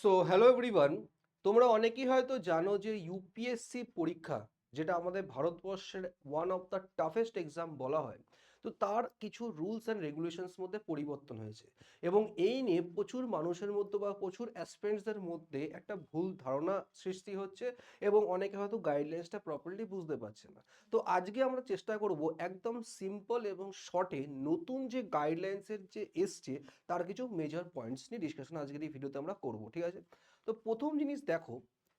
So hello everyone তোমরা অনেকেই হয়তো জানো যে ইউপিএসসি পরীক্ষা, যেটা আমাদের ভারতবর্ষের one of the toughest exam বলা হয়। তো তার কিছু রুলস অ্যান্ড রেগুলেশনস মধ্যে পরিবর্তন হয়েছে। এবং এই নিয়ে প্রচুর মানুষের মধ্যে বা প্রচুর অ্যাসপিরেন্টসদের মধ্যে একটা ভুল ধারণা সৃষ্টি হচ্ছে এবং অনেকে হয়তো গাইডলাইন্সটা প্রপারলি বুঝতে পারছে না। তো আজকে আমরা চেষ্টা করব একদম সিম্পল এবং শর্টে নতুন যে গাইডলাইন্সের যে এসছে, তার কিছু মেজর পয়েন্টস নিয়ে ডিসকাশন আজকের এই ভিডিওতে আমরা করব, ঠিক আছে? তো প্রথম জিনিস দেখো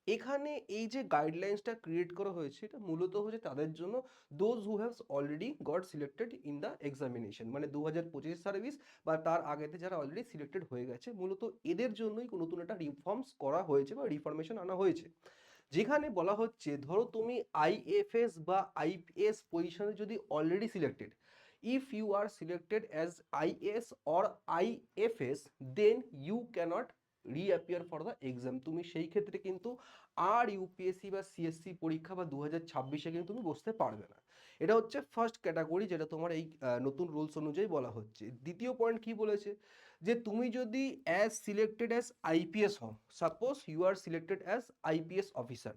এখানে এই যে গাইডলাইন্সটা ক্রিয়েট করা হয়েছে, এটা মূলত হচ্ছে তাদের জন্য those who haves already got selected in the examination মানে দু হাজার পঁচিশ সার্ভিস বা তার আগেতে যারা অলরেডি সিলেক্টেড হয়ে গেছে, মূলত এদের জন্যই নতুন একটা রিফর্মস করা হয়েছে বা রিফরমেশন আনা হয়েছে। যেখানে বলা হচ্ছে, ধরো তুমি আইএফএস বা আইপিএস পজিশনে যদি already selected if you are selected as IAS or IFS then you cannot reappear for the exam তুমি সেই ক্ষেত্রে কিন্তু আর ইউপিএসসি বা সিএসসি পরীক্ষা বা দু হাজার ছাব্বিশে কিন্তু তুমি বসতে পারবে না। এটা হচ্ছে ফার্স্ট ক্যাটাগরি যেটা তোমার এই নতুন রুলস অনুযায়ী বলা হচ্ছে। দ্বিতীয় পয়েন্ট কি বলেছে? যে তুমি যদি অ্যাজ সিলেক্টেড অ্যাজ আইপিএস হও suppose you are selected as IPS officer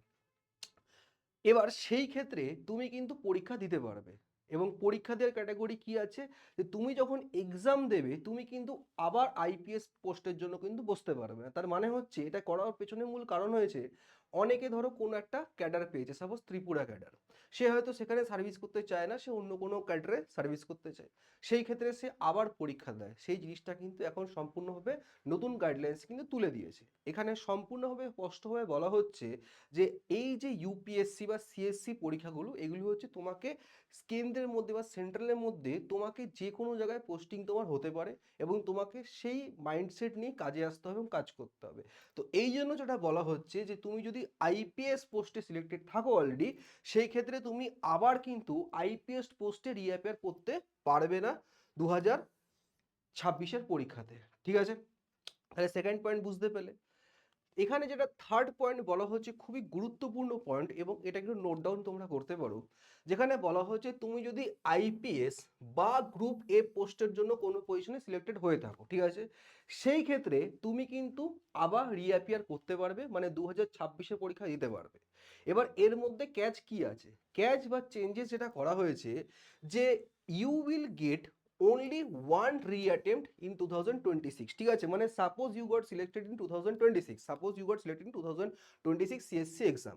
এবার সেই ক্ষেত্রে তুমি কিন্তু পরীক্ষা দিতে পারবে। এবং পরীক্ষা দেওয়ার ক্যাটাগরি কি আছে? যে তুমি যখন এক্সাম দেবে, তুমি কিন্তু আবার আইপিএস পোস্টের জন্য কিন্তু বসতে পারবে না। তার মানে হচ্ছে এটা করার পেছনে মূল কারণ হয়েছে অনেকে ধরো কোনো একটা ক্যাডার পেয়েছে সাপোজ ত্রিপুরা ক্যাডার। সে হয়তো সেখানে সার্ভিস করতে চায় না, সে অন্য কোনো ক্যাডারে সার্ভিস করতে চায়। সেই ক্ষেত্রে সে আবার পরীক্ষা দেয়। সেই জিনিসটা কিন্তু এখন সম্পূর্ণভাবে নতুন গাইডলাইন্স কিন্তু তুলে দিয়েছে। এখানে সম্পূর্ণভাবে স্পষ্টভাবে বলা হচ্ছে যে, এই যে ইউপিএসসি বা সিএসসি পরীক্ষাগুলো, এগুলি হচ্ছে তোমাকে কেন্দ্রের মধ্যে বা সেন্ট্রালের মধ্যে তোমাকে যে কোনো জায়গায় পোস্টিং তোমার হতে পারে এবং তোমাকে সেই মাইন্ডসেট নিয়ে কাজে আসতে হবে এবং কাজ করতে হবে। তো এই জন্য যেটা বলা হচ্ছে যে, তুমি যদি আইপিএস পোস্টে সিলেক্টেড থাকো অলরেডি সেই ক্ষেত্রে তুমি আবার কিন্তু আইপিএস পোস্টে রিঅ্যাপিয়ার করতে পারবে না দু হাজার ছাব্বিশের পরীক্ষাতে, ঠিক আছে? তাহলে সেকেন্ড পয়েন্ট বুঝতে পেলে। এখানে যেটা থার্ড পয়েন্ট বলা হচ্ছে খুবই গুরুত্বপূর্ণ পয়েন্ট এবং এটা কিন্তু নোট ডাউন তোমরা করতে পারো। যেখানে বলা হচ্ছে তুমি যদি আইপিএস বা গ্রুপ এ পোস্টের জন্য কোনো পজিশনে সিলেক্টেড হয়ে থাকো, ঠিক আছে? সেই ক্ষেত্রে তুমি কিন্তু আবার রিঅ্যাপিয়ার করতে পারবে মানে দু হাজার ছাব্বিশে পরীক্ষা দিতে পারবে। এবার এর মধ্যে ক্যাচ কি আছে? ক্যাচ বা চেঞ্জেস যেটা করা হয়েছে যে you will get only one reattempt in 2026 ঠিক আছে? মানে suppose you got selected in 2026 suppose you got selected in 2026 CSC exam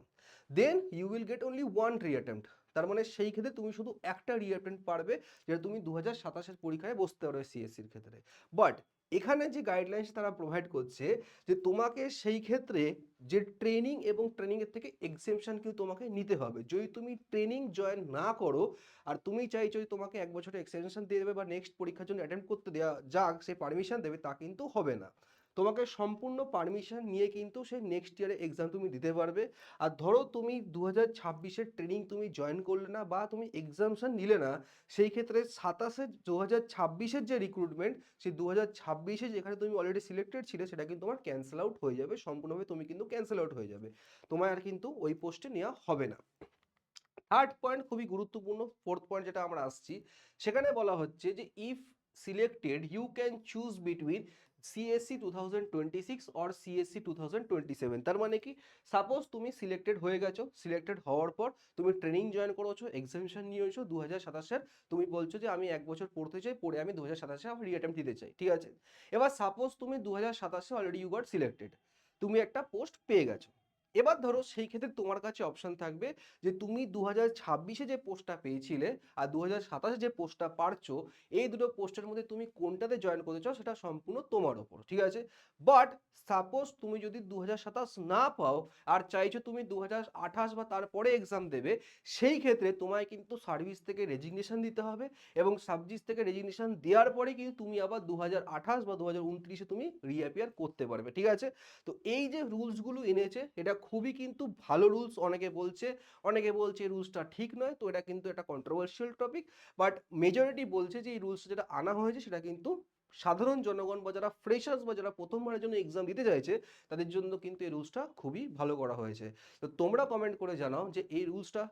then you will get only one reattempt. তার মানে সেই ক্ষেত্রে তুমি শুধু একটা রিঅ্যাটেম্প্ট পারবে যেটা তুমি দু হাজার সাতাশের পরীক্ষায় বসতে পারবে সিএসসির ক্ষেত্রে। বাট এখানে যে গাইডলাইন্স তারা প্রোভাইড করছে যে তোমাকে সেই ক্ষেত্রে যে ট্রেনিং এবং ট্রেনিংয়ের থেকে এক্সেমশন কিন্তু তোমাকে নিতে হবে। যদি তুমি ট্রেনিং জয়েন না করো আর তুমি চাইছো যে তোমাকে এক বছরের এক্সটেনশন দিয়ে দেবে বা নেক্সট পরীক্ষার জন্য অ্যাটেম্প করতে দেওয়া যাক, সে পারমিশন দেবে, তা কিন্তু হবে না। তোমাকে সম্পূর্ণ পারমিশন নিয়ে কিন্তু সেই নেক্সট ইয়ারে এক্সাম তুমি দিতে পারবে। আর ধরো তুমি দু হাজার ছাব্বিশের ট্রেনিং তুমি জয়েন করলে না বা তুমি এক্সামশন নিলে না, সেই ক্ষেত্রে সাতাশে দু হাজার ছাব্বিশের যে রিক্রুটমেন্ট সেই দু হাজার ছাব্বিশে যেখানে তুমি অলরেডি সিলেক্টেড ছিলে, সেটা কিন্তু তোমার ক্যান্সেল আউট হয়ে যাবে, সম্পূর্ণভাবে তুমি কিন্তু ক্যান্সেল আউট হয়ে যাবে। তোমার আর কিন্তু ওই পোস্টে নেওয়া হবে না। থার্ড পয়েন্ট খুবই গুরুত্বপূর্ণ ফোর্থ পয়েন্ট যেটা আমরা আসছি, সেখানে বলা হচ্ছে যে if selected you can choose between CSC two thousand twenty six or CSC two thousand twenty seven তার মানে কি? সাপোজ তুমি সিলেক্টেড হয়ে গেছো সিলেক্টেড হওয়ার পর তুমি ট্রেনিং জয়েন করেছ এক্সামিশন নিয়েছো দু হাজার সাতাশের, তুমি বলছো যে আমি এক বছর পড়তে চাই, পড়ে আমি দু হাজার সাতাশে আমার রিঅ্যাটেম্প দিতে চাই, ঠিক আছে? এবার সাপোজ তুমি দু হাজার সাতাশে অলরেডি ইউ গট সিলেক্টেড তুমি একটা পোস্ট পেয়ে গেছো। এবার ধরো সেই ক্ষেত্রে তোমার কাছে অপশন থাকবে যে তুমি দু হাজার ছাব্বিশে যে পোস্টটা পেয়েছিলে আর দু হাজার সাতাশে যে পোস্টটা পারছ, এই দুটো পোস্টের মধ্যে তুমি কোনটাতে জয়েন করতে চাও সেটা সম্পূর্ণ তোমার ওপর, ঠিক আছে? বাট সাপোজ তুমি যদি দু হাজার সাতাশ না পাও আর চাইছো তুমি দু হাজার আঠাশ বা তারপরে এক্সাম দেবে, সেই ক্ষেত্রে তোমায় কিন্তু সার্ভিস থেকে রেজিগনেশন দিতে হবে এবং সাবজিস থেকে রেজিগনেশন দেওয়ার পরে কিন্তু তুমি আবার দু হাজার আঠাশ বা দু হাজার উনত্রিশে তুমি রিঅ্যাপিয়ার করতে পারবে, ঠিক আছে? তো এই যে রুলসগুলো এনেছে, এটা খুবই কিন্তু ভালো রুলস অনেকে বলছে অনেকে বলছে এই রুলসটা ঠিক নয়, তো এটা কিন্তু একটা কন্ট্রোভার্সিয়াল টপিক বাট মেজরিটি বলছে যে এই রুলস যেটা আনা হয়েছে সেটা কিন্তু সাধারণ জনগণ বা যারা ফ্রেশার্স বা যারা প্রথমবারের জন্য এক্সাম দিতে চাইছে, তাদের জন্য কিন্তু এই রুলসটা খুবই ভালো করা হয়েছে। তো তোমরা কমেন্ট করে জানাও যে এই রুলসটা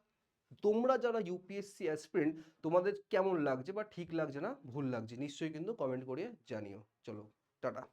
তোমরা যারা ইউপিএসসি অ্যাসপিরেন্ট তোমাদের কেমন লাগছে বা ঠিক লাগছে না, ভুল লাগছে, নিশ্চয়ই কিন্তু কমেন্ট করে জানিও। চলো, টাটা।